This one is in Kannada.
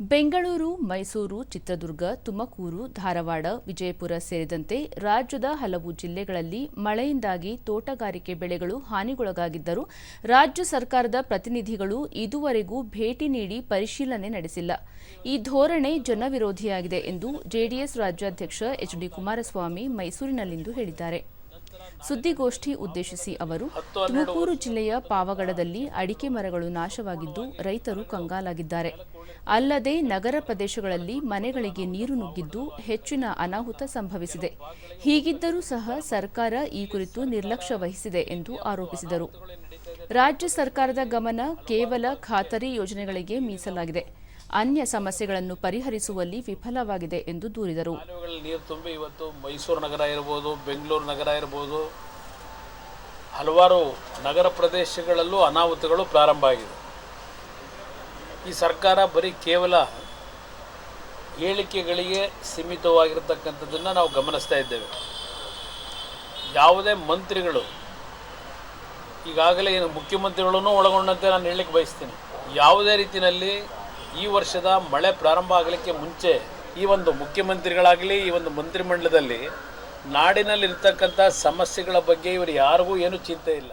ಬೆಂಗಳೂರು, ಮೈಸೂರು, ಚಿತ್ರದುರ್ಗ, ತುಮಕೂರು, ಧಾರವಾಡ, ವಿಜಯಪುರ ಸೇರಿದಂತೆ ರಾಜ್ಯದ ಹಲವು ಜಿಲ್ಲೆಗಳಲ್ಲಿ ಮಳೆಯಿಂದಾಗಿ ತೋಟಗಾರಿಕೆ ಬೆಳೆಗಳು ಹಾನಿಗೊಳಗಾಗಿದ್ದರೂ ರಾಜ್ಯ ಸರ್ಕಾರದ ಪ್ರತಿನಿಧಿಗಳು ಇದುವರೆಗೂ ಭೇಟಿ ನೀಡಿ ಪರಿಶೀಲನೆ ನಡೆಸಿಲ್ಲ. ಈ ಧೋರಣೆ ಜನವಿರೋಧಿಯಾಗಿದೆ ಎಂದು ಜೆಡಿಎಸ್ ರಾಜ್ಯಾಧ್ಯಕ್ಷ ಎಚ್ ಡಿ ಕುಮಾರಸ್ವಾಮಿ ಮೈಸೂರಿನಲ್ಲಿಂದು ಹೇಳಿದ್ದಾರೆ. ಸುದ್ದಿಗೋಷ್ಠಿ ಉದ್ದೇಶಿಸಿ ಅವರು, ತುಮಕೂರು ಜಿಲ್ಲೆಯ ಪಾವಗಡದಲ್ಲಿ ಅಡಿಕೆ ಮರಗಳು ನಾಶವಾಗಿದ್ದು ರೈತರು ಕಂಗಾಲಾಗಿದ್ದಾರೆ. ಅಲ್ಲದೆ ನಗರ ಪ್ರದೇಶಗಳಲ್ಲಿ ಮನೆಗಳಿಗೆ ನೀರು ನುಗ್ಗಿದ್ದು ಹೆಚ್ಚಿನ ಅನಾಹುತ ಸಂಭವಿಸಿದೆ. ಹೀಗಿದ್ದರೂ ಸಹ ಸರ್ಕಾರ ಈ ಕುರಿತು ನಿರ್ಲಕ್ಷ್ಯ ವಹಿಸಿದೆ ಎಂದು ಆರೋಪಿಸಿದರು. ರಾಜ್ಯ ಸರ್ಕಾರದ ಗಮನ ಕೇವಲ ಖಾತರಿ ಯೋಜನೆಗಳಿಗೆ ಮೀಸಲಾಗಿದೆ. ಅನ್ಯ ಸಮಸ್ಯೆಗಳನ್ನು ಪರಿಹರಿಸುವಲ್ಲಿ ವಿಫಲವಾಗಿದೆ ಎಂದು ದೂರಿದರು. ನೀರು ತುಂಬಿ ಇವತ್ತು ಮೈಸೂರು ನಗರ ಇರ್ಬೋದು, ಬೆಂಗಳೂರು ನಗರ ಇರ್ಬೋದು, ಹಲವಾರು ನಗರ ಪ್ರದೇಶಗಳಲ್ಲೂ ಅನಾಹುತಗಳು ಪ್ರಾರಂಭ ಆಗಿದೆ. ಈ ಸರ್ಕಾರ ಬರೀ ಕೇವಲ ಹೇಳಿಕೆಗಳಿಗೆ ಸೀಮಿತವಾಗಿರ್ತಕ್ಕಂಥದ್ದನ್ನು ನಾವು ಗಮನಿಸ್ತಾ ಇದ್ದೇವೆ. ಯಾವುದೇ ಮಂತ್ರಿಗಳು, ಈಗಾಗಲೇ ಏನು ಮುಖ್ಯಮಂತ್ರಿಗಳನ್ನು ಒಳಗೊಂಡಂತೆ ನಾನು ಹೇಳಲಿಕ್ಕೆ ಬಯಸ್ತೀನಿ. ಯಾವುದೇ ರೀತಿಯಲ್ಲಿ ಈ ವರ್ಷದ ಮಳೆ ಪ್ರಾರಂಭ ಆಗಲಿಕ್ಕೆ ಮುಂಚೆ ಈ ಒಂದು ಮುಖ್ಯಮಂತ್ರಿಗಳಾಗಲಿ, ಈ ಒಂದು ಮಂತ್ರಿಮಂಡಲದಲ್ಲಿ ನಾಡಿನಲ್ಲಿರ್ತಕ್ಕಂಥ ಸಮಸ್ಯೆಗಳ ಬಗ್ಗೆ ಇವರು ಯಾರಿಗೂ ಏನೂ ಚಿಂತೆ ಇಲ್ಲ.